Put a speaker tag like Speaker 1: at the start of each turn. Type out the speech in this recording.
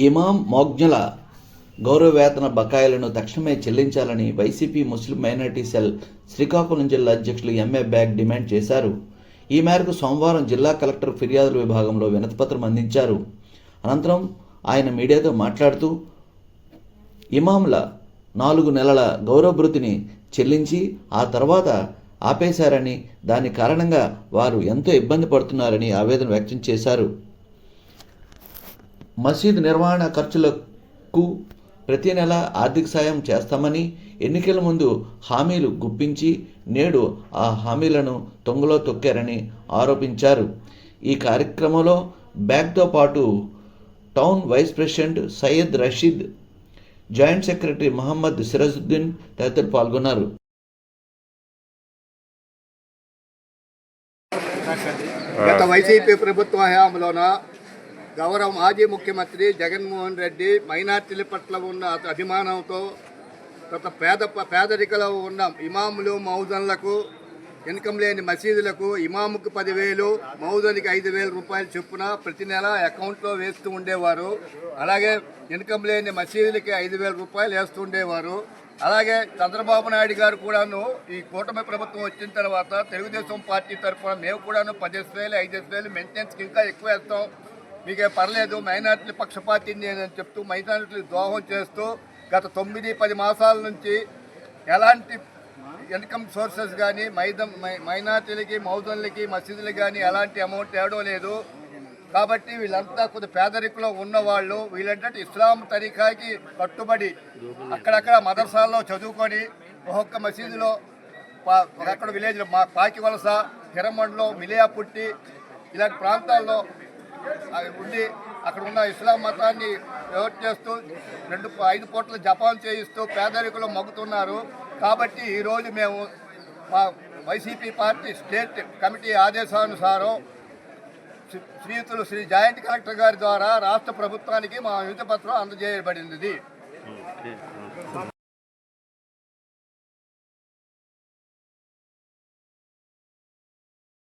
Speaker 1: ఇమాం మోగ్జల గౌరవవేతన బకాయిలను తక్షణమే చెల్లించాలని YCP Muslim minority cell Srikakulam జిల్లా అధ్యక్షులు ఎంఏ బ్యాగ్ డిమాండ్ చేశారు. ఈ మేరకు సోమవారం జిల్లా కలెక్టర్ ఫిర్యాదుల విభాగంలో వినతిపత్రం అందించారు. అనంతరం ఆయన మీడియాతో మాట్లాడుతూ ఇమాంల నాలుగు నెలల గౌరవభృతిని చెల్లించి ఆ తర్వాత ఆపేశారని దాని కారణంగా వారు ఎంతో ఇబ్బంది పడుతున్నారని ఆవేదన వ్యక్తం చేశారు. మసీద్ నిర్వహణ ఖర్చులకు ప్రతి నెల ఆర్థిక సాయం చేస్తామని ఎన్నికల ముందు హామీలు గుప్పించి నేడు ఆ హామీలను తొంగలో తొక్కారని ఆరోపించారు. ఈ కార్యక్రమంలో బ్యాగ్తో పాటు town vice president Syed Rasheed joint secretary Mohammed Sirajuddin తదితరులు పాల్గొన్నారు.
Speaker 2: గత వైసీపీ ప్రభుత్వ హయాంలోన గౌరవ మాజీ ముఖ్యమంత్రి జగన్మోహన్ రెడ్డి మైనార్టీల పట్ల ఉన్న అభిమానంతో గత పేద పేదరికలో ఉన్న ఇమాములు మౌజన్లకు ఇన్కమ్ లేని మసీదులకు ఇమాముకు పదివేలు మౌజన్కి ఐదు వేల రూపాయలు చొప్పున ప్రతి నెల అకౌంట్లో వేస్తూ ఉండేవారు. అలాగే ఇన్కమ్ లేని మసీదులకి ఐదు వేల రూపాయలు వేస్తూ ఉండేవారు. అలాగే చంద్రబాబు నాయుడు గారు కూడాను ఈ కూటమి ప్రభుత్వం వచ్చిన తర్వాత తెలుగుదేశం పార్టీ తరఫున మేము కూడాను పదిహేను వేలు ఐదేసి వేలు మెయింటెనెన్స్కి ఇంకా ఎక్కువ వేస్తాం. మీకే పర్లేదు మైనార్టీ పక్షపాతిని అని చెప్తూ మైనార్టీలు ద్రోహం చేస్తూ గత తొమ్మిది పది మాసాల నుంచి ఎలాంటి ఇన్కమ్ సోర్సెస్ కానీ మైదం మైనార్టీలకి మౌదన్లకి మసీదులకి కానీ ఎలాంటి అమౌంట్ తేవడం లేదు. కాబట్టి వీళ్ళంతా కొద్ది పేదరికంలో ఉన్నవాళ్ళు వీళ్ళంటే ఇస్లాం తరీఖాకి కట్టుబడి అక్కడక్కడ మదర్సాల్లో చదువుకొని ఒక్కొక్క మసీదులో పా- అక్కడ విలేజ్లో మా పాకి వలస హిరమండలో మిలియాపుట్టి ఇలాంటి ప్రాంతాల్లో ఉండి అక్కడ ఉన్న ఇస్లాం మతాన్ని ఎవరు చేస్తూ రెండు ఐదు పూట్ల జపాన్ చేయిస్తూ పేదరికలు మగ్గుతున్నారు కాబట్టి ఈరోజు మేము మా వైసీపీ పార్టీ స్టేట్ కమిటీ ఆదేశానుసారం శ్రీయుతులు శ్రీ జాయింట్ కలెక్టర్ గారి ద్వారా రాష్ట్ర ప్రభుత్వానికి మా వినతి పత్రం అందజేయబడింది.